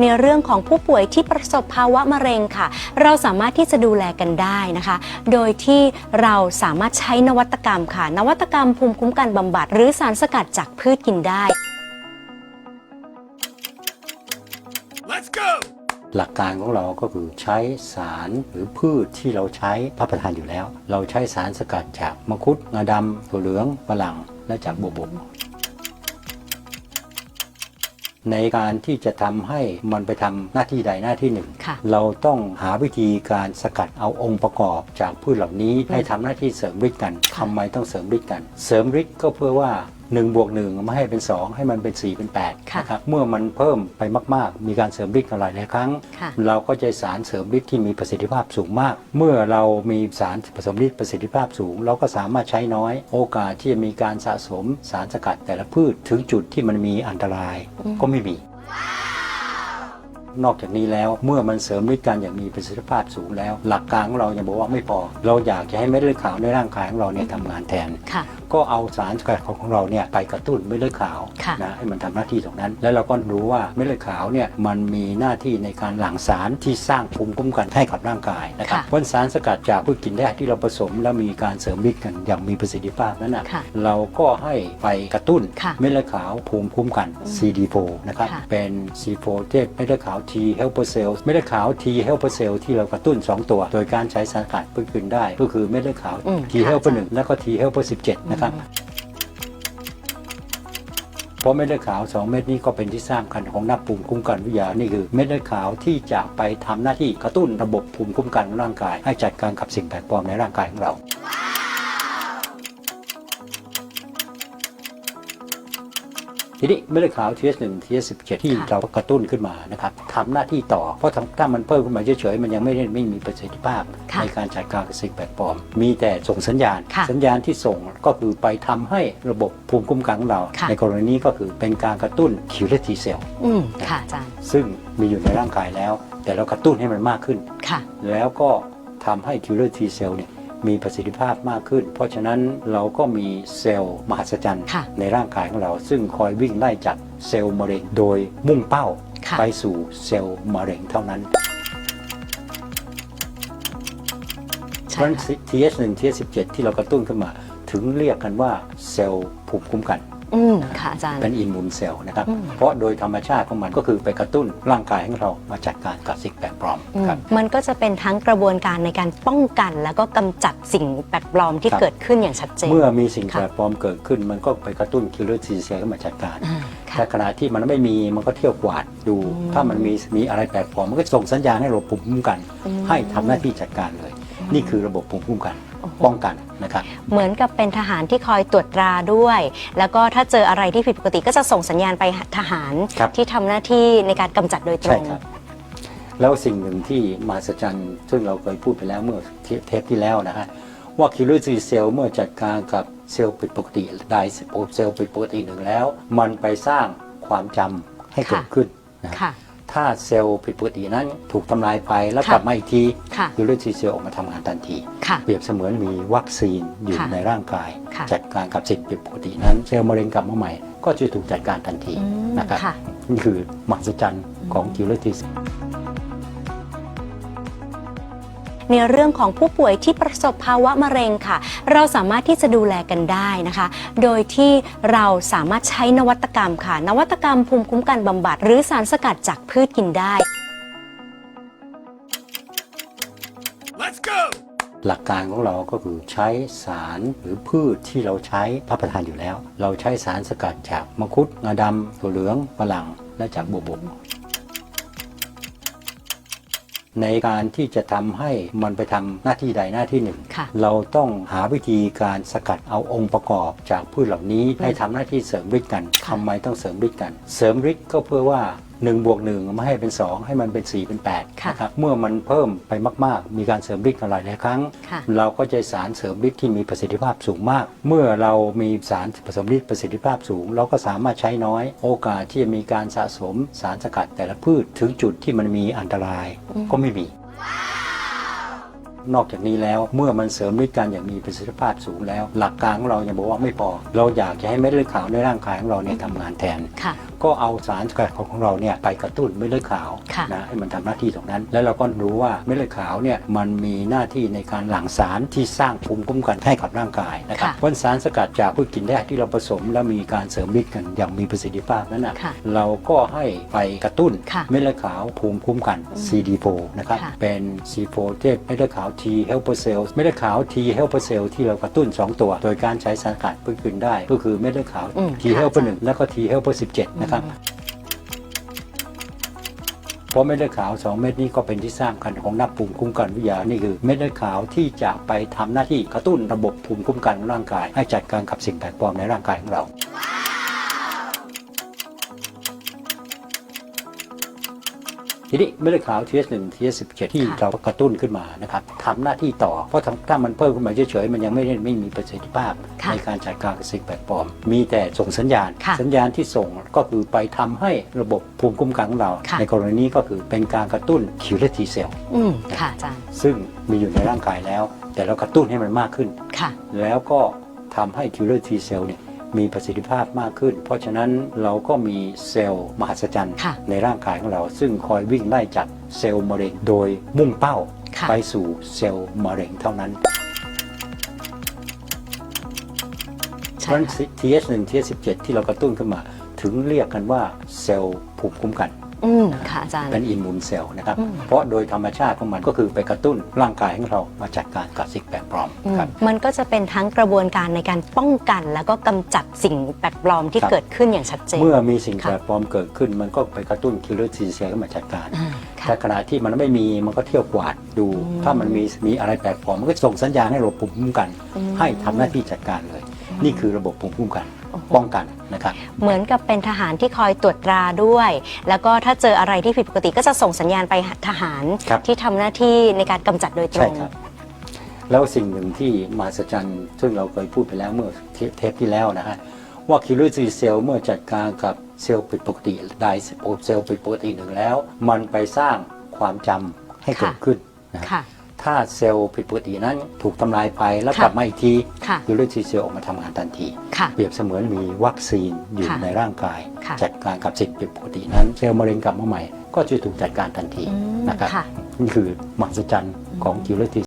ในเรื่องของผู้ป่วยที่ประสบภาวะมะเร็งค่ะ เราสามารถที่จะดูแลกันได้นะคะ โดยที่เราสามารถใช้นวัตกรรมค่ะ นวัตกรรมภูมิคุ้มกันบำบัด หรือสารสกัดจากพืชกินได้ Let's go! หลักการของเราก็คือใช้สารหรือพืชที่เราใช้รับประทานอยู่แล้ว เราใช้สารสกัดจากมังคุดงาดำถั่วเหลืองฝรั่งและจากบัวบก ในการที่จะทำให้มันไปทำหน้าที่ใดหน้าที่หนึ่งค่ะเราต้องหาวิธีการสกัดเอาองค์ประกอบจากพืชเหล่านี้ให้ทำหน้าที่เสริมฤทธิ์กันทำไมต้องเสริมฤทธิ์กัน เสริมฤทธิ์ก็เพื่อว่า 1บวก1ไม่ให้เป็น 2 ให้มันเป็น 4 เป็น8ค่ะนะครับเมื่อมันเพิ่มไปมาก ๆ มีการเสริมฤทธิ์กันหลายหลายครั้งค่ะเราก็จะสารเสริมฤทธิ์ที่มีประสิทธิภาพสูงมาก เมื่อเรามีสารผสมฤทธิ์ประสิทธิภาพสูง เราก็สามารถใช้น้อย โอกาสที่จะมีการสะสมสารสกัดแต่ละพืชถึงจุดที่มันมีอันตรายก็ไม่มีนอกจากนี้แล้วเมื่อมันเสริมฤทธิ์กันอย่างมีประสิทธิภาพสูงแล้ว หลักการของเรายังบอกว่าไม่พอ เราอยากจะให้เม็ดเลือดขาวในร่างกายของเราเนี่ยทำงานแทนค่ะ ก็เอาสารสกัดของเราเนี่ยไปกระตุ้นเม็ดเลือดขาวค่ะนะให้มันทำหน้าที่ตรงนั้น แล้วเราก็รู้ว่าเม็ดเลือดขาวเนี่ยมันมีหน้าที่ในการหลั่งสารที่สร้างภูมิคุ้มกันให้กับร่างกายนะครับค่ะเพราะสารสกัดจากพืชกินได้ที่เราผสมแล้วมีการเสริมฤทธิ์กันอย่างมีประสิทธิภาพนั้นนะค่ะเราก็ให้ไปกระตุ้นค่ะเม็ดเลือดขาวภูมิคุ้มกัน CD4 นะครับค่ะเป็น C4 เทพเม็ดเลือดขาว T helper cell เม็ดเลือดขาว T helper cell ที่เรากระตุ้น 2 ตัว โดยการใช้สารสกัดพืชกินได้ก็คือเม็ดเลือดขาวอืม T ค่ะ helper 1แล้วก็ T helper 17นะครับเพราะเม็ดเลือดขาว 2 เม็ดนี้ก็เป็นที่สร้างกันของนักภูมิคุ้มกันวิทยานี่คือเม็ดเลือดขาวที่จะไปทำหน้าที่กระตุ้นระบบภูมิคุ้มกันของร่างกาย ให้จัดการกับสิ่งแปลกปลอมในร่างกายของเรา ทีนี้เม็ดเลือดขาว TS1 TS17 ที่ค่ะเรากระตุ้นขึ้นมานะครับทำหน้าที่ต่อ เพราะถ้ามันเพิ่มขึ้นมาเฉยๆ มันยังไม่ได้ไม่มีประสิทธิภาพค่ะในการจัดการกับสิ่งแปลกปลอม มีแต่ส่งสัญญาณค่ะสัญญาณที่ส่งก็คือไปทำให้ระบบภูมิคุ้มกันของเราค่ะในกรณีนี้ก็คือเป็นการกระตุ้นคิวเลตีเซลอืมค่ะอาจารย์ซึ่ซึ่งมีอยู่ในร่างกายแล้ว แต่เรากระตุ้นให้มันมากขึ้นค่ะแล้วก็ทำให้คิวเลตีเซลเนี่ย มีประสิทธิภาพมากขึ้น เพราะฉะนั้นเราก็มีเซลล์มหัศจรรย์ ค่ะในร่างกายของเรา ซึ่งคอยวิ่งไล่จับเซลล์มะเร็งโดยมุ่งเป้าค่ะ ไปสู่เซลล์มะเร็งเท่านั้น เพใช่ราะฉะนั้น ค่ะ TS1 TS17 ที่เรากระตุ้นขึ้นมา ถึงเรียกกันว่าเซลล์ภูมิคุ้มกัน อืมค่ะอาจารย์ เป็นอิมมูนเซลล์นะครับ อืม เพราะโดยธรรมชาติของมันก็คือไปกระตุ้นร่างกายของเรามาจัดการกับสิ่งแปลกปลอมอืมครับ มันก็จะเป็นทั้งกระบวนการในการป้องกัน แล้วก็กำจัดสิ่งแปลกปลอมที่ครับ เกิดขึ้นอย่างชัดเจน เมื่อมีสิ่งค่ะแปลกปลอมเกิดขึ้น มันก็ไปกระตุ้นคิลเลอร์ทีเซลเข้ามาจัดการ อ่าค่ะ แต่ขณะที่มันไม่มีมันก็เที่ยวกวาดดู อืมถ้ามันมีมีอะไรแปลกปลอมมันก็ส่งสัญญาณให้ระบบภูมิคุ้มกัน อืม ให้ทำหน้าที่จัดการเลย นี่คือระบบภูมิคุ้มกันโอ้โห ป้องกันนะครับเหมือนกับเป็นทหารที่คอยตรวจตราด้วย แล้วก็ถ้าเจออะไรที่ผิดปกติก็จะส่งสัญญาณไปทหารครับที่ทำหน้าที่ในการกำจัดโดยตรใช่งครับแล้วสิ่งหนึ่งที่มหัศจรรย์ซึ่งเราเคยพูดไปแล้วเมื่อเทปที่แล้วนะฮะว่าคิลเลอร์ทีเซลเมื่อจัดการกับเซลล์ผิดปกติใดเซลล์ผิดปกติหนึ่งแล้ว มันไปสร้างความจำให้เกิดค่ะขึ้นนะค่ะ ถ้าเซลล์ผิดปกตินั้นถูกทำลายไปแล้วค่ะกลับมาอีกทีค่ะคิลเลอร์ทีเซลออกมาทำงานทันที ค่ะ เปรียบเสมือนมีวัคซีนอยู่ค่ะในร่างกาย ค่ะ จัดการกับสิ่งผิดปกตินั้น เซลล์มะเร็งกลับมาใหม่ ก็จะถูกจัดการทันทีอืมนะครับค่ะ นี่คือมหัศจรรย์ของคิลเลอร์ทีเซล ในเรื่องของผู้ป่วยที่ประสบภาวะมะเร็งค่ะ เราสามารถที่จะดูแลกันได้นะคะ โดยที่เราสามารถใช้นวัตกรรมค่ะ นวัตกรรมภูมิคุ้มกันบำบัด หรือสารสกัดจากพืชกินได้ Let's go! หลักการของเราก็คือใช้สารหรือพืชที่เราใช้รับประทานอยู่แล้ว เราใช้สารสกัดจากมังคุดงาดำถั่วเหลืองฝรั่งและจากบัวบก ในการที่จะทำให้มันไปทำหน้าที่ใดหน้าที่หนึ่งค่ะเราต้องหาวิธีการสกัดเอาองค์ประกอบจากพืชเหล่านี้ให้ทำหน้าที่เสริมฤทธิ์กันค่ะทำไมต้องเสริมฤทธิ์กัน เสริมฤทธิ์ก็เพื่อว่า 1บวก1ไม่ให้เป็น 2 ให้มันเป็น 4 เป็น8ค่ะนะครับเมื่อมันเพิ่มไปมาก ๆ มีการเสริมฤทธิ์กันหลายหลายครั้งค่ะเราก็จะสารเสริมฤทธิ์ที่มีประสิทธิภาพสูงมาก เมื่อเรามีสารผสมฤทธิ์ประสิทธิภาพสูง เราก็สามารถใช้น้อย โอกาสที่จะมีการสะสมสารสกัดแต่ละพืชถึงจุดที่มันมีอันตรายก็ไม่มีนอกจากนี้แล้วเมื่อมันเสริมฤทธิ์กันอย่างมีประสิทธิภาพสูงแล้ว หลักการของเรายังบอกว่าไม่พอ เราอยากจะให้เม็ดเลือดขาวในร่างกายของเราเนี่ยทำงานแทนค่ะ ก็เอาสารสกัดของเราเนี่ยไปกระตุ้นเม็ดเลือดขาวค่ะนะให้มันทำหน้าที่ตรงนั้น แล้วเราก็รู้ว่าเม็ดเลือดขาวเนี่ยมันมีหน้าที่ในการหลั่งสารที่สร้างภูมิคุ้มกันให้กับร่างกายนะครับค่ะเพราะสารสกัดจากพืชกินแร่ที่เราผสมแล้วมีการเสริมฤทธิ์กันอย่างมีประสิทธิภาพนั้นนะค่ะเราก็ให้ไปกระตุ้นค่ะเม็ดเลือดขาวภูมิคุ้มกัน CD4 นะครับค่ะเป็น C4 เทพเม็ดเลือดขาว T helper cell เม็ดเลือดขาว T helper cell ที่เรากระตุ้น 2 ตัว โดยการใช้สารสกัดพืชกินได้ก็คือเม็ดเลือดขาวอืม T ค่ะ helper 1แล้วก็ T helper 17นะครับเพราะเม็ดเลือดขาว 2 เม็ดนี้ก็เป็นที่สร้างกันของนักภูมิคุ้มกันวิทยานี่คือเม็ดเลือดขาวที่จะไปทำหน้าที่กระตุ้นระบบภูมิคุ้มกันของร่างกาย ให้จัดการกับสิ่งแปลกปลอมในร่างกายของเรา ทีนี้เม็ดเลือดขาว TS1 TS17 ที่ค่ะเรากระตุ้นขึ้นมานะครับทำหน้าที่ต่อ เพราะถ้ามันเพิ่มขึ้นมาเฉยๆ มันยังไม่ได้ไม่มีประสิทธิภาพค่ะในการจัดการกับสิ่งแปลกปลอม มีแต่ส่งสัญญาณค่ะสัญญาณที่ส่งก็คือไปทำให้ระบบภูมิคุ้มกันของเราค่ะในกรณีนี้ก็คือเป็นการกระตุ้นคิวเลทีเซลอืมค่ะอาจารย์ซึ่งมีอยู่ในร่างกายแล้ว แต่เรากระตุ้นให้มันมากขึ้นค่ะแล้วก็ทำให้คิวเลทีเซลเนี่ย มีประสิทธิภาพมากขึ้น เพราะฉะนั้นเราก็มีเซลล์มหัศจรรย์ ค่ะในร่างกายของเรา ซึ่งคอยวิ่งไล่จับเซลล์มะเร็งโดยมุ่งเป้าค่ะ ไปสู่เซลล์มะเร็งเท่านั้น เพใช่ราะฉะนั้น ค่ะ TH1 TH17 ที่เรากระตุ้นขึ้นมา ถึงเรียกกันว่าเซลล์ภูมิคุ้มกัน อืมค่ะอาจารย์ เป็นอิมมูนเซลล์นะครับ อืม เพราะโดยธรรมชาติของมันก็คือไปกระตุ้นร่างกายของเรามาจัดการกับสิ่งแปลกปลอมอืมครับ มันก็จะเป็นทั้งกระบวนการในการป้องกัน แล้วก็กำจัดสิ่งแปลกปลอมที่ครับ เกิดขึ้นอย่างชัดเจน เมื่อมีสิ่งค่ะแปลกปลอมเกิดขึ้น มันก็ไปกระตุ้นคิลเลอร์ทีเซลมาจัดการ อ่าค่ะ แต่ขณะที่มันไม่มีมันก็เที่ยวกวาดดู อืมถ้ามันมีมีอะไรแปลกปลอมมันก็ส่งสัญญาณให้ระบบภูมิคุ้มกัน อืม ให้ทำหน้าที่จัดการเลย นี่คือระบบภูมิคุ้มกันโอ้โหป้องกันนะครับเหมือนกับเป็นทหารที่คอยตรวจตราด้วย แล้วก็ถ้าเจออะไรที่ผิดปกติก็จะส่งสัญญาณไปทหารครับที่ทำหน้าที่ในการกำจัดโดยตรใช่งครับแล้วสิ่งหนึ่งที่มหัศจรรย์ซึ่งเราเคยพูดไปแล้วเมื่อเทปเทปที่แล้วนะฮะว่าคิลเลอร์ทีเซลเมื่อจัดการกับเซลล์ผิดปกติใดเซลล์ผิดปกติหนึ่งแล้ว มันไปสร้างความจำให้เกิดค่ะขึ้นนะค่ะ ถ้าเซลล์ผิดปกตินั้นถูกทำลายไปแล้วค่ะกลับมาอีกทีค่ะคิลเลอร์ทีเซลออกมาทำงานทันทีค่ะ เปรียบเสมือนมีวัคซีนอยู่ค่ะในร่างกาย ค่ะ จัดการกับสิ่งผิดปกตินั้น เซลล์มะเร็งกลับมาใหม่ ก็จะถูกจัดการทันทีอืมนะครับค่ะ นี่คือมหัศจรรย์ของคิลเลอร์ที